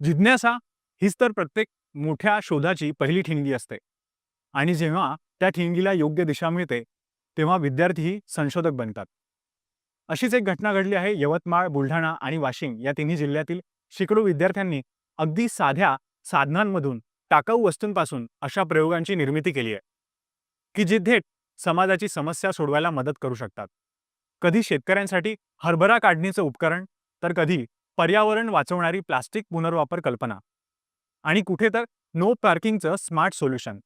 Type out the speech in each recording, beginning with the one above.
जिज्ञासा हीच तर प्रत्येक मोठ्या शोधाची पहिली ठिणगी असते. आणि जेव्हा त्या ठिणगीला योग्य दिशा मिळते तेव्हा विद्यार्थीही संशोधक बनतात. अशीच एक घटना घडली आहे यवतमाळ बुलढाणा आणि वाशिम या तिन्ही जिल्ह्यातील शेकडो विद्यार्थ्यांनी अगदी साध्या साधनांमधून टाकाऊ वस्तूंपासून अशा प्रयोगांची निर्मिती केली आहे की जे थेट समाजाची समस्या सोडवायला मदत करू शकतात. कधी शेतकऱ्यांसाठी हरभरा काढणीचं उपकरण तर कधी पर्यावरण वाचवणारी प्लास्टिक पुनर्वापर कल्पना आणि कुठे तर नो पार्किंगचं स्मार्ट सोल्युशन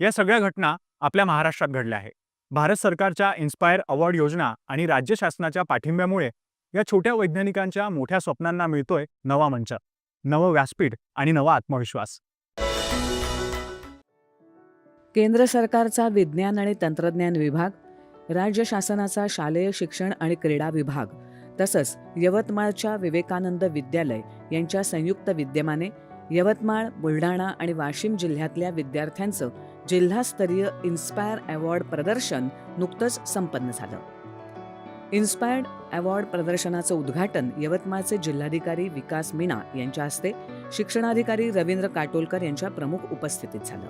या सगळ्या घटना आपल्या महाराष्ट्रात घडल्या आहे भारत सरकारच्या इन्स्पायर अवॉर्ड योजना आणि राज्य शासनाच्या पाठिंब्यामुळे या छोट्या वैज्ञानिकांच्या मोठ्या स्वप्नांना मिळतोय नवा मंच नवं व्यासपीठ आणि नवा आत्मविश्वास. केंद्र सरकारचा विज्ञान आणि तंत्रज्ञान विभाग राज्य शासनाचा शालेय शिक्षण आणि क्रीडा विभाग तसंच यवतमाळच्या विवेकानंद विद्यालय यांच्या संयुक्त विद्यमाने यवतमाळ बुलढाणा आणि वाशिम जिल्ह्यातल्या विद्यार्थ्यांचं जिल्हास्तरीय इन्स्पायर अवॉर्ड प्रदर्शन नुकतंच संपन्न झालं. इन्स्पायर्ड अवॉर्ड प्रदर्शनाचं उद्घाटन यवतमाळचे जिल्हाधिकारी विकास मीना यांच्या हस्ते शिक्षणाधिकारी रवींद्र काटोलकर यांच्या प्रमुख उपस्थितीत झालं.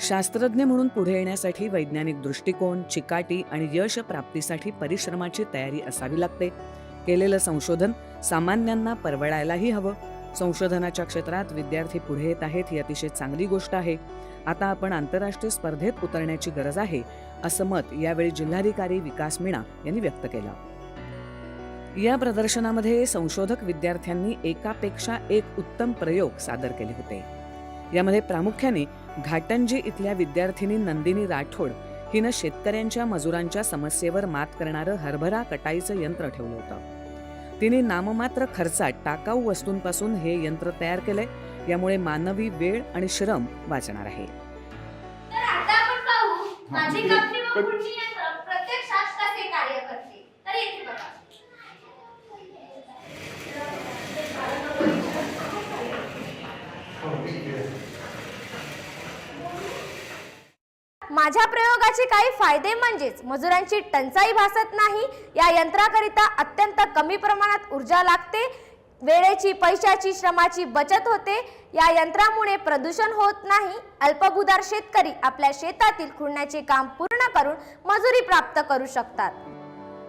शास्त्रज्ञ म्हणून पुढे येण्यासाठी वैज्ञानिक दृष्टिकोन चिकाटी आणि यश प्राप्तीसाठी परिश्रमाची तयारी असावी लागते. केलेलं संशोधन सामान्यांना परवडायलाही हवं. संशोधनाच्या क्षेत्रात विद्यार्थी पुढे येत आहेत ही अतिशय चांगली गोष्ट आहे. आता आपण आंतरराष्ट्रीय स्पर्धेत उतरण्याची गरज आहे असं मत यावेळी जिल्हाधिकारी विकास मीणा यांनी व्यक्त केलं. या प्रदर्शनामध्ये संशोधक विद्यार्थ्यांनी एकापेक्षा एक उत्तम प्रयोग सादर केले होते. यामध्ये प्रामुख्याने घाटंजी इथल्या विद्यार्थिनी नंदिनी राठोड हिनं शेतकऱ्यांच्या मजुरांच्या समस्येवर मात करणारं हरभरा कटाईचं यंत्र ठेवलं होतं. तिने नाममात्र खर्चात टाकाऊ वस्तूंपासून हे यंत्र तयार केलंय. यामुळे मानवी वेळ आणि श्रम वाचणार आहे तर आता आपण पाहू माझी कंपनी व पुढची यंत्र प्रत्यक्षात कसे कार्य करते तर येथे बघा माझ्या प्रयोगाचे काही फायदे म्हणजेच मजुरांची टंचाई भासत नाही. या यंत्राकरिता अत्यंत कमी प्रमाणात ऊर्जा लागते. वेळेची पैशाची श्रमाची बचत होते. या यंत्रामुळे प्रदूषण होत नाही. अल्पभूदार शेतकरी आपल्या शेतातील खुडण्याचे काम पूर्ण करून मजुरी प्राप्त करू शकतात.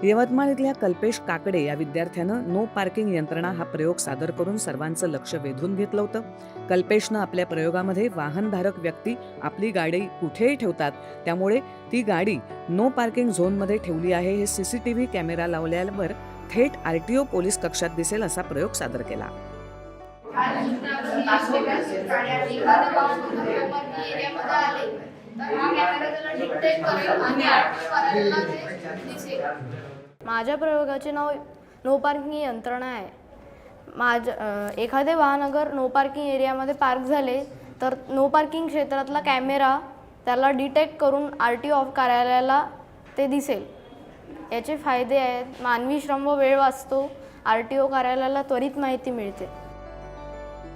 यवतमाळ इथल्या कल्पेश काकडे या विद्यार्थ्यानं नो पार्किंग यंत्रणा हा प्रयोग सादर करून सर्वांचं लक्ष वेधून घेतलं होतं. कल्पेशनं आपल्या प्रयोगामध्ये वाहनधारक व्यक्ती आपली गाडी कुठेही ठेवतात त्यामुळे ती गाडी नो पार्किंग झोनमध्ये ठेवली आहे हे सीसीटीव्ही कॅमेरा लावल्यावर थेट आरटीओ पोलीस कक्षात दिसेल असा प्रयोग सादर केला. माझ्या प्रयोगाचे नाव नो पार्किंग यंत्रणा आहे. माझ्या एखादे वाहन अगर नो पार्किंग एरियामध्ये पार्क झाले तर नो पार्किंग क्षेत्रातला कॅमेरा त्याला डिटेक्ट करून आर टी ऑफ कार्यालयाला ते दिसेल. याचे फायदे आहेत मानवी श्रम व वेळ वाचतो आर टी ओ कार्यालयाला त्वरित माहिती मिळते.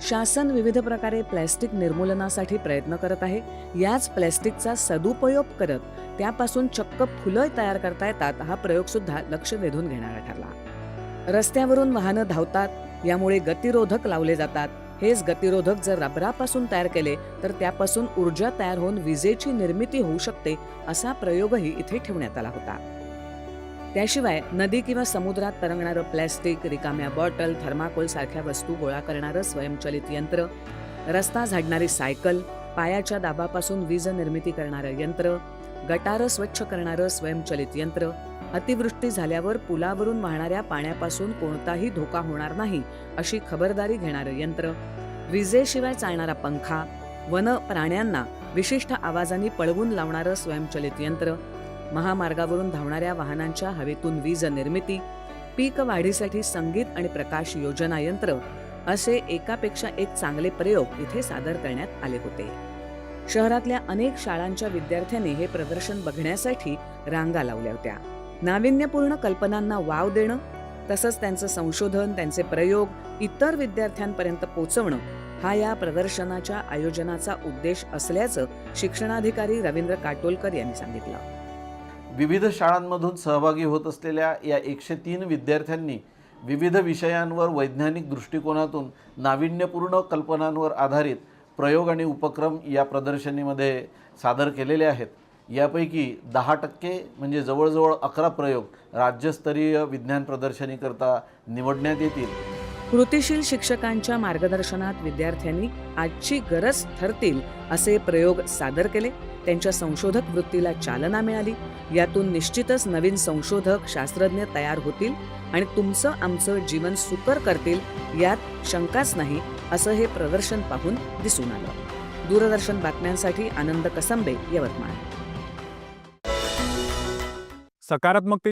शासन विविध प्रकारे प्लॅस्टिक निर्मूलनासाठी प्रयत्न करत आहे. याच प्लॅस्टिकचा सदुपयोग करत त्यापासून चक्क फुलं तयार करता येतात हा प्रयोग सुद्धा लक्ष वेधून घेणारा ठरला. रस्त्यावरून वाहनं धावतात यामुळे गतिरोधक लावले जातात. हेच गतिरोधक जर रबरापासून तयार केले तर त्यापासून ऊर्जा तयार होऊन विजेची निर्मिती होऊ शकते असा प्रयोगही इथे ठेवण्यात आला होता. त्याशिवाय नदी किंवा समुद्रात तरंगणारं प्लॅस्टिक रिकाम्या बॉटल थर्माकोल सारख्या वस्तू गोळा करणारं स्वयंचलित यंत्र रस्ता झाडणारी सायकल पायाच्या दाबापासून वीज निर्मिती करणारं यंत्र गटारं स्वच्छ करणारं स्वयंचलित यंत्र अतिवृष्टी झाल्यावर पुलावरून वाहणाऱ्या पाण्यापासून कोणताही धोका होणार नाही अशी खबरदारी घेणारं यंत्र विजेशिवाय चालणारा पंखा वन प्राण्यांना विशिष्ट आवाजाने पळवून लावणारं स्वयंचलित यंत्र महामार्गावरून धावणाऱ्या वाहनांच्या हवेतून वीज निर्मिती पीक वाढीसाठी संगीत आणि प्रकाश योजना यंत्र असे एकापेक्षा एक चांगले प्रयोग इथे सादर करण्यात आले होते. शहरातल्या अनेक शाळांच्या विद्यार्थ्यांनी हे प्रदर्शन बघण्यासाठी रांगा लावल्या होत्या. नाविन्यपूर्ण कल्पनांना वाव देणं तसंच त्यांचं संशोधन त्यांचे प्रयोग इतर विद्यार्थ्यांपर्यंत पोचवणं हा या प्रदर्शनाच्या आयोजनाचा उद्देश असल्याचं शिक्षणाधिकारी रवींद्र काटोलकर यांनी सांगितलं. विविध शाळांमधून सहभागी होत असलेल्या या एकशे तीन विद्यार्थ्यांनी विविध विषयांवर वैज्ञानिक दृष्टिकोनातून नाविन्यपूर्ण कल्पनांवर आधारित प्रयोग आणि उपक्रम या प्रदर्शनीमध्ये सादर केलेले आहेत. यापैकी दहा टक्के म्हणजे जवळजवळ अकरा प्रयोग राज्यस्तरीय विज्ञान प्रदर्शनीकरता निवडण्यात येतील. कृतिशील शिक्षकांच्या मार्गदर्शनात विद्यार्थ्यांनी आजची गरज ठरतील असे प्रयोग सादर केले. त्यांच्या संशोधक वृत्तीला चालना मिळाली. यातून निश्चितच नवीन संशोधक शास्त्रज्ञ तयार होतील आणि तुमचं आमचं जीवन सुकर करतील यात शंकाच नाही असं हे प्रदर्शन पाहून दिसून आलं. दूरदर्शन बातम्यांसाठी आनंद कसंबे यवतमाळ. सकारात्मकते